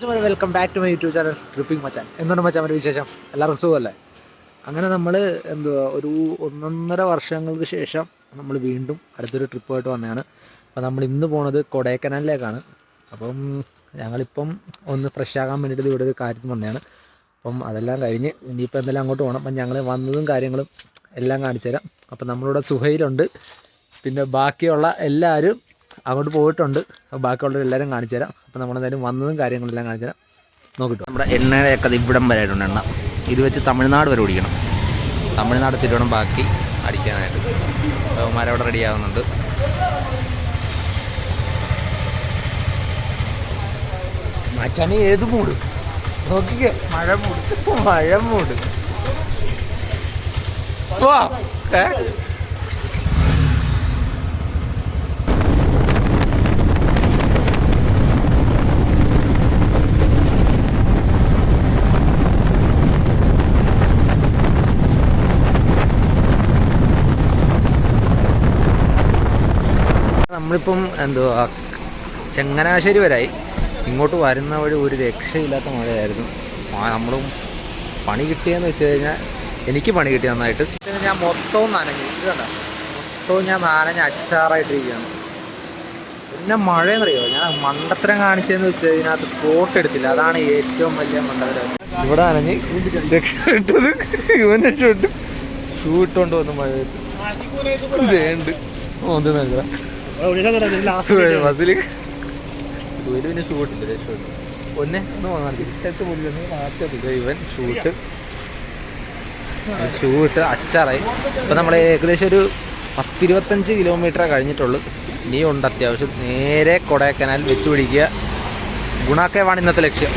Welcome back to my YouTube channel tripping മച്ചാൻ എന്തുകൊണ്ട് മച്ചാൻ ഒരു വിശേഷം? എല്ലാവർക്കും സുഖമല്ലേ? അങ്ങനെ നമ്മൾ എന്തുവാ ഒരു ഒന്നൊന്നര വർഷങ്ങൾക്ക് ശേഷം നമ്മൾ വീണ്ടും അടുത്തൊരു ട്രിപ്പായിട്ട് വന്നതാണ്. അപ്പോൾ നമ്മൾ ഇന്ന് പോണത് കൊടൈക്കനാലിലേക്കാണ്. അപ്പം ഞങ്ങളിപ്പം ഒന്ന് ഫ്രഷ് ആകാൻ വേണ്ടിയിട്ട് ഇവിടെ ഒരു കാര്യത്തിന് വന്നതാണ്. അപ്പം അതെല്ലാം കഴിഞ്ഞ് ഇനിയിപ്പോൾ എന്തെല്ലാം അങ്ങോട്ട് പോകണം അപ്പം ഞങ്ങൾ വന്നതും കാര്യങ്ങളും എല്ലാം കാണിച്ചു തരാം അപ്പം നമ്മളിവിടെ സുഹയിലുണ്ട് പിന്നെ ബാക്കിയുള്ള എല്ലാവരും അങ്ങോട്ട് പോയിട്ടുണ്ട്. അപ്പോൾ ബാക്കിയുള്ളവർ എല്ലാവരും കാണിച്ചു തരാം അപ്പോൾ നമ്മളെന്തായാലും വന്നതും കാര്യങ്ങളെല്ലാം കാണിച്ചു തരാം നോക്കിട്ടോ. നമ്മുടെ എണ്ണയൊക്കെ ഇവിടം വരെ ആയിട്ടുണ്ട് എണ്ണ. ഇത് വെച്ച് തമിഴ്നാട് വരെ ഓടിക്കണം. തമിഴ്നാട് തിരുവണം ബാക്കി അടിക്കാനായിട്ട്. അവന്മാരവിടെ റെഡി ആവുന്നുണ്ട്. മച്ചാനെ ഏത് മൂട്? നോക്കിക്കേ. മഴ മൂട്. മഴ മൂട്. വാ. ഏ? നമ്മളിപ്പം എന്തുവാ ചങ്ങനാശ്ശേരി വരായി ഇങ്ങോട്ട് വരുന്ന വഴി ഒരു രക്ഷയില്ലാത്ത മഴയായിരുന്നു. നമ്മളും പണി കിട്ടിയെന്ന് വെച്ച് കഴിഞ്ഞാൽ എനിക്ക് പണി കിട്ടി നന്നായിട്ട്. ഞാൻ മൊത്തവും നനഞ്ഞു. ഇത് കണ്ട? മൊത്തവും ഞാൻ നനഞ്ഞ് അച്ചാറായിട്ടിരിക്കുകയാണ്. പിന്നെ മഴയെന്നറിയോ? ഞാൻ മണ്ടത്തരം കാണിച്ചതെന്ന് വെച്ച് ഇതിനകത്ത് ഫോട്ടോ എടുത്തില്ല. അതാണ് ഏറ്റവും വലിയ മണ്ടത്തരം. ഇവിടെ നനഞ്ഞ് രക്ഷപ്പെട്ടത് ഇവൻ രക്ഷപ്പെട്ടു. ഷൂ ഇട്ടുകൊണ്ട് വന്ന് മഴ ഉണ്ട്. ഓന്ത് നല്ല സുഹേൽ പിന്നെ ഷൂട്ടില്ല ഷൂട്ട്? ഒന്നെ ഒന്ന് വന്നാൽ ഇവൻ ഷൂട്ട്. ഷൂട്ട് അച്ചാറായി. ഇപ്പം നമ്മൾ ഏകദേശം ഒരു പത്തിരുപത്തഞ്ച് കിലോമീറ്റർ കഴിഞ്ഞിട്ടുള്ളൂ. ഇനി ഉണ്ട് അത്യാവശ്യം. നേരെ കൊടൈക്കനാൽ വെച്ച് പിടിക്കുക. ഗുണാക്കേവാണ് ഇന്നത്തെ ലക്ഷ്യം.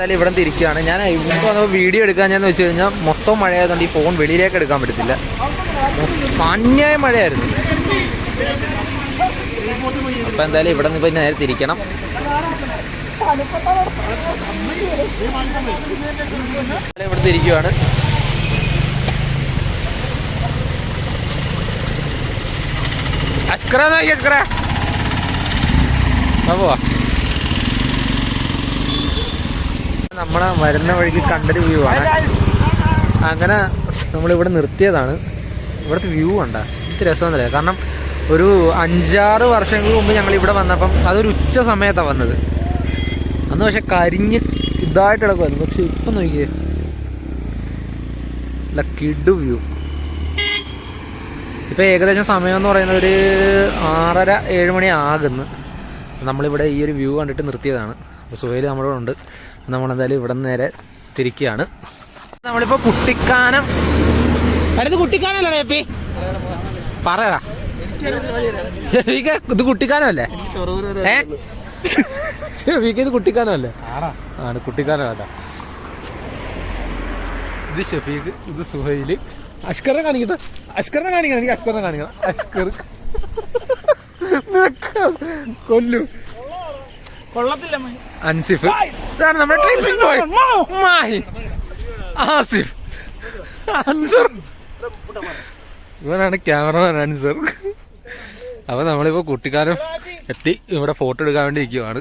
എന്തായാലും ഇവിടെ തിരിക്കുകയാണ്. ഞാൻ ഇവിടെ വന്നപ്പോൾ വീഡിയോ എടുക്കാൻ ഞാൻ വെച്ച് കഴിഞ്ഞാൽ മൊത്തം മഴയായതുകൊണ്ട് ഈ ഫോൺ വെളിയിലേക്ക് എടുക്കാൻ പറ്റത്തില്ല. മഞ്ഞായ മഴയായിരുന്നു. അപ്പോൾ എന്തായാലും ഇവിടെ നിന്ന് ഇപ്പം നേരെ തിരിക്കണം. ഇവിടെ തിരിക്കുവാണ്. അഷ്കറ നോക്കി അഷ്കറ. പോവാ നമ്മളെ വരുന്ന വഴിക്ക് കണ്ടൊരു വ്യൂ ആണ്. അങ്ങനെ നമ്മളിവിടെ നിർത്തിയതാണ്. ഇവിടുത്തെ വ്യൂ കണ്ട. എന്ത് രസമെന്നല്ലേ കാരണം ഒരു അഞ്ചാറ് വർഷങ്ങൾക്ക് മുമ്പ് ഞങ്ങൾ ഇവിടെ വന്നപ്പം അതൊരു ഉച്ച സമയത്താണ് വന്നത്. അന്ന് പക്ഷെ കരിഞ്ഞ് ഇതായിട്ട് കിടക്കുമായിരുന്നു പക്ഷെ ഇപ്പം നോക്കിയേ. അല്ല കിഡു വ്യൂ ഇപ്പം ഏകദേശം സമയം എന്ന് പറയുന്നത് ഒരു ആറര ഏഴ് മണി ആകുന്നു. നമ്മളിവിടെ ഈ ഒരു വ്യൂ കണ്ടിട്ട് നിർത്തിയതാണ്. അപ്പോൾ സുഹേൽ നമ്മളിവിടെ ഉണ്ട്. നമ്മളെന്തായാലും ഇവിടെ നിന്ന് നേരെ തിരിക്കുകയാണ്. നമ്മളിപ്പോ കുട്ടിക്കാനം. അടുത്ത് കുട്ടിക്കാനല്ലേ ഏപ്പി പറയടാ. കുട്ടിക്കാനല്ലേ ഇത് കുട്ടിക്കാനമല്ലേ ഏ? ഷെഫീക്ക് ഇത് കുട്ടിക്കാനമല്ലേ ആണ് കുട്ടിക്കാനം ഇത് ഷെഫീക്ക് ഇത് സുഹൈൽ. അഷ്കറിനെ കാണിക്കട്ടെ. അഷ്കറിനെ കാണിക്കണം എനിക്ക് അഷ്കറിനെ കാണിക്കണം. അഷ്കർ. കൊല്ലു. അൻസിഫ്. ഇതാണ് നമ്മുടെ ട്രിപ്പിംഗ് ബോയ് മായി ആസിഫ്. അൻസർ. ഇവനാണ് ക്യാമറമാൻ അൻസർ. അപ്പൊ നമ്മളിപ്പോ കുട്ടിക്കാലം എത്തി. ഇവിടെ ഫോട്ടോ എടുക്കാൻ വേണ്ടി ഇരിക്കുവാണ്.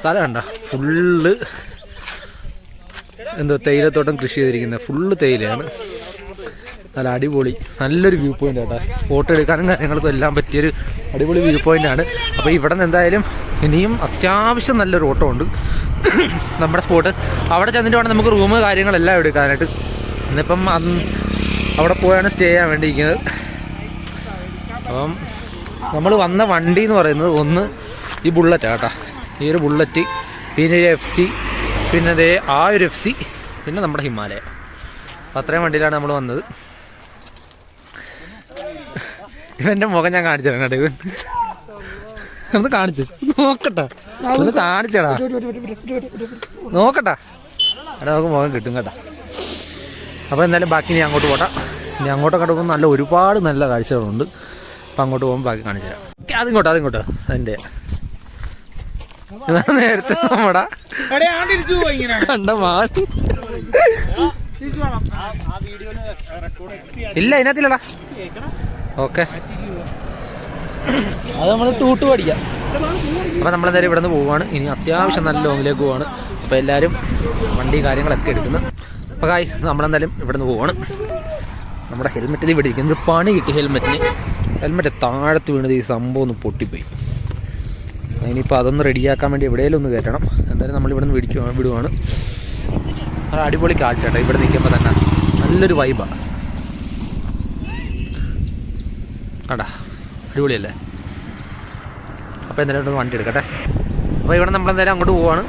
സ്ഥലം കണ്ട. ഫുള്ള് എന്തോ തേയിലത്തോട്ടം കൃഷി ചെയ്തിരിക്കുന്നത് ഫുള്ള് തേയിലയാണ്. നല്ല അടിപൊളി നല്ലൊരു വ്യൂ പോയിന്റ് കേട്ടോ ഫോട്ടോ എടുക്കാനും കാര്യങ്ങൾക്കും എല്ലാം പറ്റിയൊരു അടിപൊളി വ്യൂ പോയിന്റ് ആണ്. അപ്പോൾ ഇവിടെ നിന്ന് എന്തായാലും ഇനിയും അത്യാവശ്യം നല്ലൊരു ഓട്ടോ ഉണ്ട്. നമ്മുടെ സ്പോട്ട് അവിടെ ചെന്നിട്ട് വേണം നമുക്ക് റൂം കാര്യങ്ങളെല്ലാം എടുക്കാനായിട്ട്. ഇന്നിപ്പം അവിടെ പോയാണ് സ്റ്റേ ചെയ്യാൻ വേണ്ടിയിരിക്കുന്നത്. അപ്പം നമ്മൾ വന്ന വണ്ടി എന്ന് പറയുന്നത് ഒന്ന് ഈ ബുള്ളറ്റ് കേട്ടോ ഈ ഒരു ബുള്ളറ്റ് പിന്നെ ഒരു എഫ് സി പിന്നെ ആ ഒരു എഫ് സി പിന്നെ നമ്മുടെ ഹിമാലയ. അപ്പം അത്രയും വണ്ടിയിലാണ് നമ്മൾ വന്നത്. ഇവന്റെ മുഖം ഞാൻ കാണിച്ചു തരാം കേട്ടോ. ഇവൻ ഒന്ന് കാണിച്ചു. നോക്കട്ടെ. ഒന്ന് കാണിച്ചടാ. നോക്കട്ടെ. എടാ നമുക്ക് മുഖം കിട്ടും കേട്ടാ. അപ്പോൾ എന്തായാലും ബാക്കി നീ അങ്ങോട്ട് പോട്ടെ. നീ അങ്ങോട്ട് പോകുമ്പോൾ നല്ല ഒരുപാട് നല്ല കാഴ്ചകളുണ്ട്. അപ്പം അങ്ങോട്ട് പോകുമ്പോൾ ബാക്കി കാണിച്ചു തരാം. അതിങ്ങോട്ടോ അതിങ്ങോട്ടോ. അതിന്റെ നേരത്തെ നമ്മുടെ. കണ്ട മാൻ. ഇല്ല ഇതിനകത്തില്ലടാ. ഓക്കെ. അത് നമ്മൾ ടൂട്ട് പഠിക്കാം. അപ്പോൾ നമ്മളെന്തായാലും ഇവിടെ നിന്ന് പോവുകയാണ് ഇനി അത്യാവശ്യം നല്ല ലോങ്ങിലേക്ക് പോവാണ്. അപ്പോൾ എല്ലാവരും വണ്ടി കാര്യങ്ങളൊക്കെ എടുക്കുന്നു. അപ്പോൾ കായ് നമ്മളെന്തായാലും ഇവിടെ നിന്ന് പോവാണ്. നമ്മുടെ ഹെൽമെറ്റ് ഇവിടെ ഇരിക്കുന്നത് പണി കിട്ടി ഹെൽമെറ്റിന് ഹെൽമെറ്റ് താഴത്ത് വീണത് ഈ സംഭവം ഒന്ന് പൊട്ടിപ്പോയി. ഇനിയിപ്പോൾ അതൊന്ന് റെഡിയാക്കാൻ വേണ്ടി എവിടെയെങ്കിലും ഒന്ന് കയറ്റണം. എന്തായാലും നമ്മൾ ഇവിടെ നിന്ന് വിടുവാണ്. അടിപൊളി കാഴ്ച കേട്ടോ. ഇവിടെ നിൽക്കുമ്പോൾ തന്നെ. നല്ലൊരു വൈബാണ് ആടാ അടിപൊളിയല്ലേ? അപ്പോൾ എന്തായാലും ഒന്ന് വണ്ടി എടുക്കട്ടെ. അപ്പോൾ ഇവിടെ നമ്മളെന്തായാലും അങ്ങോട്ട് പോവാണ്.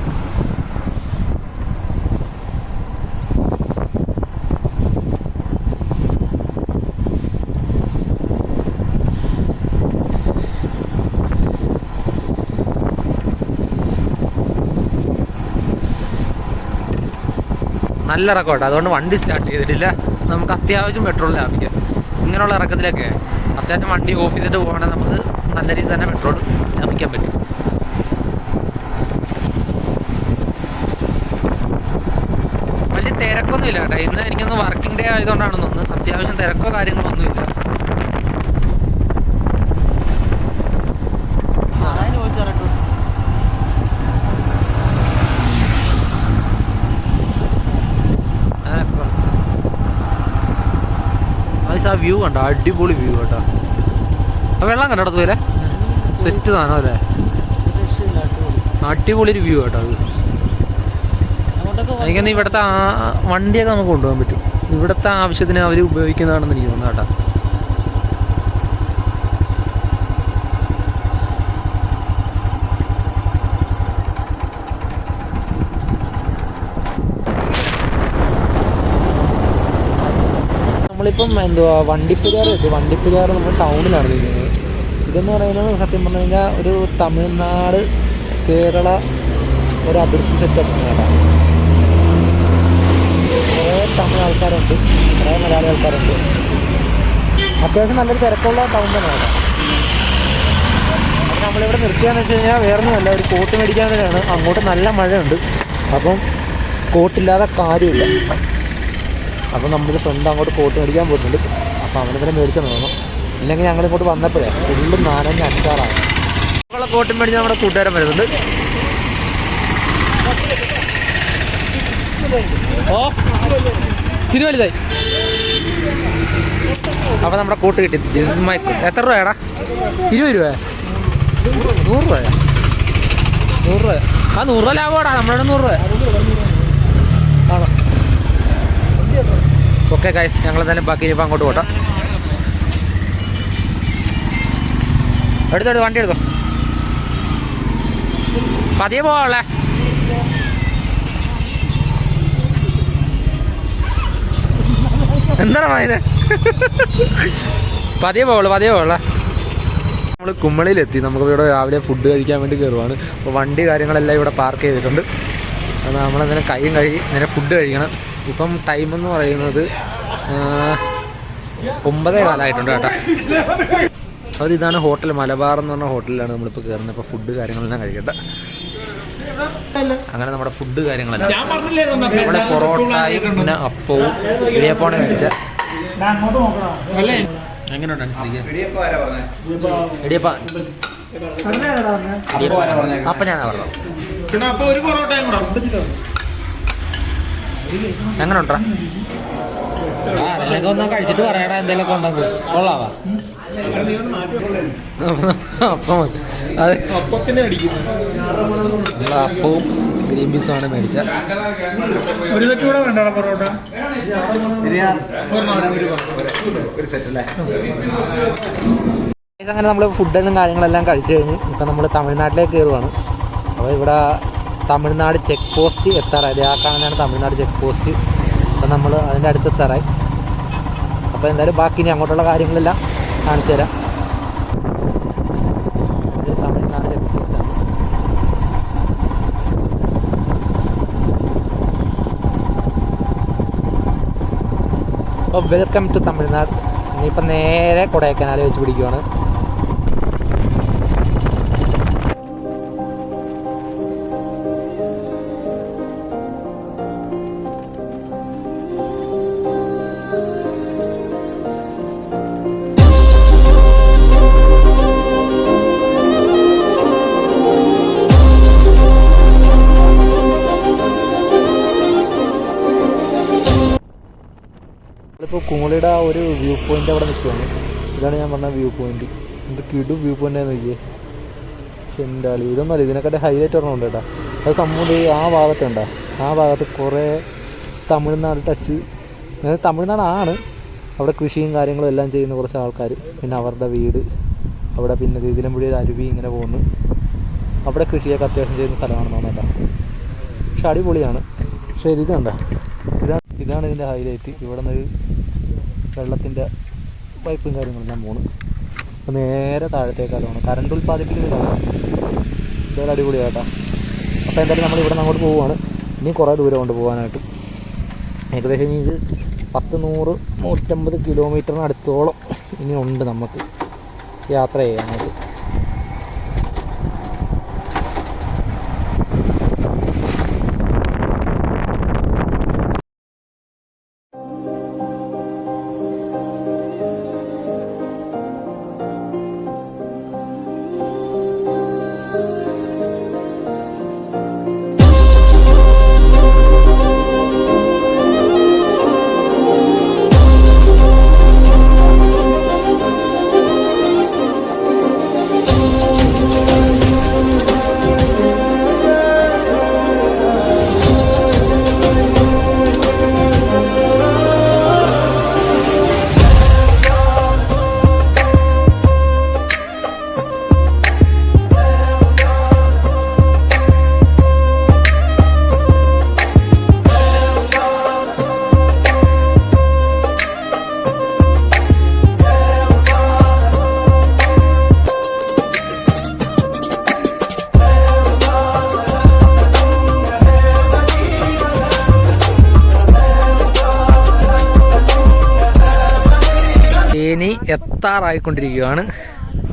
നല്ല ഇറക്കോട്ടെ അതുകൊണ്ട് വണ്ടി സ്റ്റാർട്ട് ചെയ്തിട്ടില്ല. നമുക്ക് അത്യാവശ്യം പെട്രോൾ ലാഭിക്കാം ഇങ്ങനെയുള്ള ഇറക്കത്തിലൊക്കെ അത്യാവശ്യം വണ്ടി ഓഫ് ചെയ്തിട്ട് പോകണമെങ്കിൽ നമുക്ക് നല്ല രീതിയിൽ തന്നെ പെട്രോൾ ലാഭിക്കാൻ പറ്റും. വലിയ തിരക്കൊന്നുമില്ല കേട്ടോ. ഇന്ന് എനിക്കൊന്ന് വർക്കിംഗ് ഡേ ആയതുകൊണ്ടാണെന്ന് തോന്നുന്നു. അത്യാവശ്യം തിരക്കോ കാര്യങ്ങളോ ഒന്നുമില്ല. ആ വ്യൂ കണ്ടോ? അടിപൊളി വ്യൂ കേട്ടോ. ആ വെള്ളം കണ്ടോ അടുത്ത് സെറ്റ് സാധനം അല്ലേ? അടിപൊളി ഒരു വ്യൂ കേട്ടോ അത്. എനിക്കൊന്ന് ഇവിടുത്തെ വണ്ടിയൊക്കെ നമുക്ക് കൊണ്ടുപോകാൻ പറ്റും. ഇവിടുത്തെ ആവശ്യത്തിന് അവർ ഉപയോഗിക്കുന്നതാണെന്ന് എനിക്ക് തോന്നുന്നു കേട്ടോ. നമ്മളിപ്പം എന്തുവാ വണ്ടിപ്പെരിയാർ എത്തി വണ്ടിപ്പെരിയാർ നമ്മൾ ടൗണിലാണ് ഇരിക്കുന്നത് ഇതെന്ന് പറയുന്നത് സത്യം പറഞ്ഞു കഴിഞ്ഞാൽ ഒരു തമിഴ്നാട് കേരള ഒരു അതിർത്തി സെറ്റപ്പ് കേട്ടോ. കുറേ തമിഴ് ആൾക്കാരുണ്ട് കുറേ മലയാളി ആൾക്കാരുണ്ട്. അത്യാവശ്യം നല്ലൊരു തിരക്കുള്ള ടൗൺ തന്നെ കേട്ടോ. അപ്പം നമ്മളിവിടെ നിർത്തിയാന്ന് വെച്ച് കഴിഞ്ഞാൽ വേറെ ഒന്നുമല്ല ഒരു കോട്ട് മേടിക്കാൻ വേണ്ടിയാണ്. അങ്ങോട്ട് നല്ല മഴയുണ്ട്. അപ്പം കോട്ടില്ലാതെ കാര്യമില്ല. അപ്പം നമ്മുടെ ഫ്രണ്ട് അങ്ങോട്ട് കോട്ട് മേടിക്കാൻ പോയിട്ടുണ്ട്. അപ്പോൾ അവനെ തന്നെ മേടിച്ചു തോന്നും ഇല്ലെങ്കിൽ ഞങ്ങൾ ഇങ്ങോട്ട് വന്നപ്പോഴേ ഫുള്ളും നാലഞ്ച് അച്ചാറാണ് നമ്മളെ കോട്ട് മേടിച്ച് നമ്മുടെ കൂട്ടുകാരൻ വരുന്നുണ്ട്. ഓ വലുതായി. അപ്പം നമ്മുടെ കൂട്ട് കിട്ടി. ദിസ് ഇസ് മൈ എത്ര രൂപയാടാ? ഇരുപത് രൂപ നൂറ് രൂപയാ? നൂറ് രൂപ. ആ നൂറ് രൂപ ലാഭമാടാ. നമ്മുടെ നൂറ് രൂപ ഓക്കെ ഗൈസ് ഞങ്ങൾ എന്തായാലും ബാക്കി ഇനിയിപ്പോൾ അങ്ങോട്ട് പോട്ടെ. എടുത്തോട്ട് വണ്ടി എടുത്തോ. പതിയെ പോവാളേ എന്താണ് ഇത് പതിയെ പോവുള്ളൂ പതിയെ പോവുള്ളേ നമ്മൾ കുമ്മളിയിലെത്തി നമുക്ക് ഇവിടെ രാവിലെ ഫുഡ് കഴിക്കാൻ വേണ്ടി കയറുവാണ് അപ്പോൾ വണ്ടി കാര്യങ്ങളെല്ലാം ഇവിടെ പാർക്ക് ചെയ്തിട്ടുണ്ട്. അത് നമ്മളങ്ങനെ കൈയും കഴുകി നേരെ ഫുഡ് കഴിക്കണം. ഇപ്പം ടൈം എന്ന് പറയുന്നത് ഒമ്പതേ കാലമായിട്ടുണ്ട് കേട്ടോ. അത് ഇതാണ് ഹോട്ടൽ മലബാർ എന്ന് പറഞ്ഞ ഹോട്ടലിലാണ് നമ്മളിപ്പോൾ കയറുന്നത് ഇപ്പോൾ ഫുഡ് കാര്യങ്ങളെല്ലാം കഴിക്കട്ടെ. അങ്ങനെ നമ്മുടെ ഫുഡ് കാര്യങ്ങളെല്ലാം. നമ്മുടെ പൊറോട്ടയും പിന്നെ അപ്പവും ഇടിയപ്പോണെ കഴിച്ച അങ്ങോട്ട് നോക്കണം അല്ലേ? എങ്ങനെയുണ്ട് അനുസരിക്കുക ഇടിയപ്പം ആരാ പറഞ്ഞേ? ഇടിയപ്പ. അപ്പൊ ഞാൻ പറഞ്ഞേ? അപ്പം ഞാനാ പറഞ്ഞത് പിന്നെ അപ്പൊ ഒരു പൊറോട്ടയും കൂടെ എങ്ങനെ ഉണ്ടാ നിനക്ക് ഒന്നാ കഴിച്ചിട്ട് പറയടാ എന്തെങ്കിലും ഉണ്ടെങ്കിൽ. കൊള്ളാവാ അപ്പം. അത് അടിക്കുന്നു നമ്മൾ അപ്പവും ഗ്രീൻ പീസും ആണ് മേടിച്ച. ഒരു സെറ്റ് കൂടെ വേണ്ട പൊറോട്ട. ഒരു സെറ്റ് അല്ലേ? അങ്ങനെ നമ്മൾ ഫുഡെല്ലാം കാര്യങ്ങളെല്ലാം കഴിച്ചു കഴിഞ്ഞ് ഇപ്പം നമ്മൾ തമിഴ്നാട്ടിലേക്ക് കയറുവാണ്. അപ്പോൾ ഇവിടെ തമിഴ്നാട് ചെക്ക് പോസ്റ്റ് എത്താറായി. ആ കാണുന്നതാണ് തമിഴ്നാട് ചെക്ക് പോസ്റ്റ് അപ്പം നമ്മൾ അതിന്റെ അടുത്ത് എത്താറായി. അപ്പോൾ എന്തായാലും ബാക്കി ഇനി അങ്ങോട്ടുള്ള കാര്യങ്ങളെല്ലാം കാണിച്ചു തരാം. Tamil Nadu check welcome to Tamil Nadu. ഇനിയിപ്പോൾ നേരെ കൊടൈക്കനാൽ വെച്ച് പിടിക്കുവാണ്. കുമളിയുടെ ആ ഒരു വ്യൂ പോയിന്റ് അവിടെ നിൽക്കുകയാണ്. ഇതാണ് ഞാൻ പറഞ്ഞ വ്യൂ പോയിന്റ് എന്ത് കിടു വ്യൂ പോയിന്റ് നോക്കിയേ. പക്ഷെ എന്റെ ആളി ഇതൊന്നുമല്ല ഇതിനെക്കാട്ടി ഹൈലൈറ്റ് ഒരെണ്ണം ഉണ്ട് കേട്ടോ. അത് സംഭവം ആ ഭാഗത്തുണ്ട ആ ഭാഗത്ത് കുറേ തമിഴ്നാട് ടച്ച് അതായത് തമിഴ്നാടാണ് അവിടെ കൃഷിയും കാര്യങ്ങളും എല്ലാം ചെയ്യുന്ന കുറച്ച് ആൾക്കാർ പിന്നെ അവരുടെ വീട്. അവിടെ പിന്നെ ഇതിലമ്പുഴ ഒരു അരുവി ഇങ്ങനെ പോകുന്നു. അവിടെ കൃഷിയൊക്കെ അത്യാവശ്യം ചെയ്യുന്ന സ്ഥലമാണ് തോന്നുന്നത് പക്ഷെ അടിപൊളിയാണ്. പക്ഷേ ഇത് കണ്ട. ഇതാണ് ഇതാണ് ഇതിന്റെ ഹൈലൈറ്റ് ഇവിടെ നിന്ന് വെള്ളത്തിന്റെ പൈപ്പും കാര്യങ്ങളെല്ലാം പോണ് അപ്പോൾ നേരെ താഴത്തേക്കാണ് കറണ്ട് ഉൽപ്പാദിപ്പിക്കുന്ന ഇതാണ് ഇതൊരു അടിപൊളിയാട്ടാ. അപ്പോൾ എന്തായാലും നമ്മൾ ഇവിടെ അങ്ങോട്ട് പോവുകയാണ് ഇനി കുറേ ദൂരം കൊണ്ട് പോകാനായിട്ട് ഏകദേശം ഇനി ഇത് പത്ത് നൂറ് നൂറ്റമ്പത് കിലോമീറ്ററിന് അടുത്തോളം ഇനി ഉണ്ട് നമുക്ക് യാത്ര ചെയ്യാനായിട്ട്. എത്താറായിക്കൊണ്ടിരിക്കുകയാണ്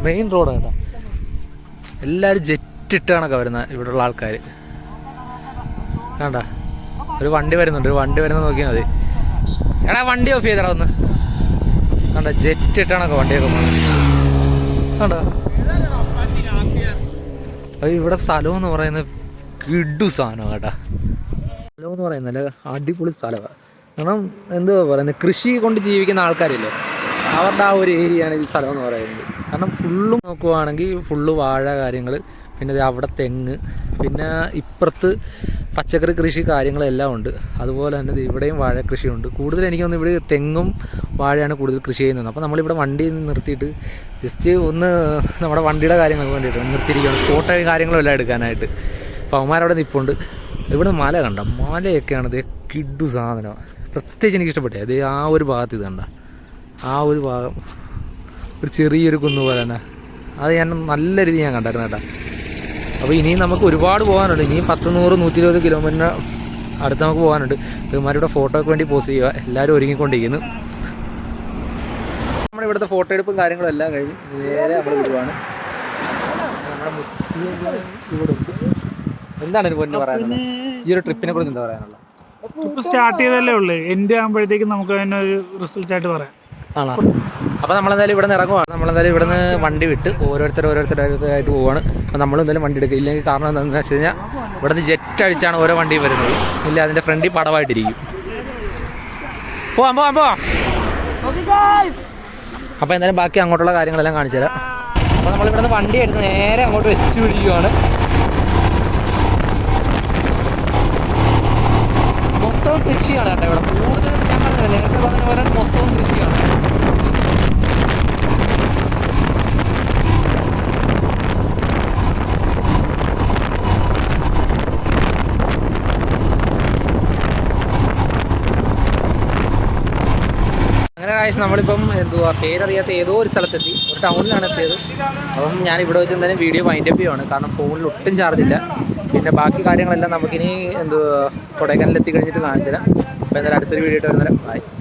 മെയിൻ റോഡ് കേട്ടോ. എല്ലാവരും ജെറ്റ് ഇട്ട് കണക്കാണ് വരുന്നത് ഇവിടെയുള്ള ആൾക്കാർ കണ്ട? ഒരു വണ്ടി വരുന്നുണ്ട്. ഒരു വണ്ടി വരുന്നത് നോക്കിയാൽ മതി. എടാ വണ്ടി ഓഫ് ചെയ്തടാ ഒന്ന്. കണ്ട? ജെറ്റിട്ടാണൊക്കെ വണ്ടിയൊക്കെ പോകുന്നത്. ഇവിടെ സ്ഥലം എന്ന് പറയുന്നത് കിഡു സാധനം കേട്ടാ. സ്ഥലം എന്ന് പറയുന്നത് അടിപൊളി സ്ഥലമാണ് കാരണം എന്തുവാ പറയുന്നത് കൃഷി കൊണ്ട് ജീവിക്കുന്ന ആൾക്കാരില്ലേ? അവരുടെ ആ ഒരു ഏരിയയാണ് ഈ സ്ഥലം എന്ന് പറയുന്നത്. കാരണം ഫുള്ളും നോക്കുവാണെങ്കിൽ ഫുള്ള് വാഴ കാര്യങ്ങൾ പിന്നെ അവിടെ തെങ്ങ് പിന്നെ ഇപ്പുറത്ത് പച്ചക്കറി കൃഷി കാര്യങ്ങളെല്ലാം ഉണ്ട്. അതുപോലെ തന്നെ ഇവിടെയും വാഴ കൃഷിയുണ്ട്. കൂടുതൽ എനിക്ക് തോന്നുന്നു ഇവിടെ തെങ്ങും വാഴയാണ് കൂടുതൽ കൃഷി ചെയ്യുന്നത് അപ്പോൾ നമ്മളിവിടെ വണ്ടി നിർത്തിയിട്ട് ജസ്റ്റ് ഒന്ന് നമ്മുടെ വണ്ടിയുടെ കാര്യങ്ങൾക്ക് വേണ്ടിയിട്ട് നിർത്തിയിരിക്കുകയാണ്. ഫോട്ടോ കാര്യങ്ങളും എല്ലാം എടുക്കാനായിട്ട്. അപ്പോൾ അവന്മാരവിടെ നിൽപ്പുണ്ട് ഇവിടെ മല കണ്ട മലയൊക്കെയാണ് ഇത് കിഡു സാധനം. പ്രത്യേകിച്ച് എനിക്ക് ഇഷ്ടപ്പെട്ടേ അത് ആ ഒരു ഭാഗത്ത് ഇത് കണ്ട. ആ ഒരു ഭാഗം. ഒരു ചെറിയൊരു കുന്ന് പോലെ തന്നെ. അത് ഞാൻ നല്ല രീതി ഞാൻ കണ്ടായിരുന്നു കേട്ടോ. അപ്പോൾ ഇനിയും നമുക്ക് ഒരുപാട് പോകാനുണ്ട്. ഇനിയും പത്ത് നൂറ് നൂറ്റി ഇരുപത് കിലോമീറ്ററിന് അടുത്ത് നമുക്ക് പോകാനുണ്ട്. ഇവന്മാരുടെ ഫോട്ടോയ്ക്ക് വേണ്ടി പോസ്റ്റ് ചെയ്യുക. എല്ലാവരും ഒരുങ്ങിക്കൊണ്ടിരിക്കുന്നു. നമ്മുടെ ഇവിടുത്തെ ഫോട്ടോ എടുപ്പും കാര്യങ്ങളും എല്ലാം കഴിഞ്ഞ് നേരെ നമ്മൾ വിടുവാണ് നമ്മുടെ എന്താണ് ഒരു പറയാനുള്ളത്? ഈ ഒരു ട്രിപ്പിനെ കുറിച്ച് എന്താ പറയാനുള്ളത്? സ്റ്റാർട്ട് ചെയ്തല്ലേ ഉള്ളൂ. എന്റെ ആകുമ്പോഴത്തേക്കും നമുക്ക് അതിനൊരു റിസൾട്ട് ആയിട്ട് പറയാം. ആണോ? അപ്പോൾ നമ്മളെന്തായാലും ഇവിടെ നിന്ന് ഇറങ്ങുവാണ്. നമ്മളെന്തായാലും ഇവിടെ നിന്ന് വണ്ടി വിട്ട് ഓരോരുത്തർ ഓരോരുത്തരായിട്ട് പോവാണ്. അപ്പോൾ നമ്മൾ എന്തായാലും വണ്ടി എടുക്കുക ഇല്ലെങ്കിൽ കാരണം എന്താണെന്ന് വെച്ച് കഴിഞ്ഞാൽ ഇവിടെ നിന്ന് ജെറ്റ് അടിച്ചാണ് ഓരോ വണ്ടിയും വരുന്നത്. ഇല്ല അതിന്റെ ഫ്രണ്ടിൽ പടവായിട്ടിരിക്കും. പോവാം പോവാം പോവാം. അപ്പോൾ എന്തായാലും ബാക്കി അങ്ങോട്ടുള്ള കാര്യങ്ങളെല്ലാം കാണിച്ചു തരാം. അപ്പോൾ നമ്മളിവിടെ നിന്ന് വണ്ടി എടുത്ത് നേരെ അങ്ങോട്ട് വെച്ച് പിടിക്കുകയാണ് മൊത്തം കൃഷിയാണ് കേട്ടോ ഇവിടെ. കൂടുതലും ഞാൻ നേരത്തെ പറഞ്ഞ പോലെ മൊത്തം കൃഷിയാണ്. കാഴ്ച നമ്മളിപ്പം എന്തുവാ പേരറിയാത്ത ഏതോ ഒരു സ്ഥലത്തെത്തി. ഒരു ടൗണിലാണ് എത്തിയത്. അപ്പം ഞാൻ ഇവിടെ വെച്ച് എന്തായാലും വീഡിയോ വൈൻഡ് അപ്പ് ചെയ്യുവാണ്. കാരണം ഫോണിൽ ഒട്ടും ചാർജ് ഇല്ല. പിന്നെ ബാക്കി കാര്യങ്ങളെല്ലാം നമുക്കിനി എന്തുവാ കൊടൈക്കനാലിൽ എത്തി കഴിഞ്ഞിട്ട് കാണിച്ചു തരാം അപ്പോൾ എന്തായാലും അടുത്തൊരു വീഡിയോ ഇട്ട് വരുന്നേരം ബൈ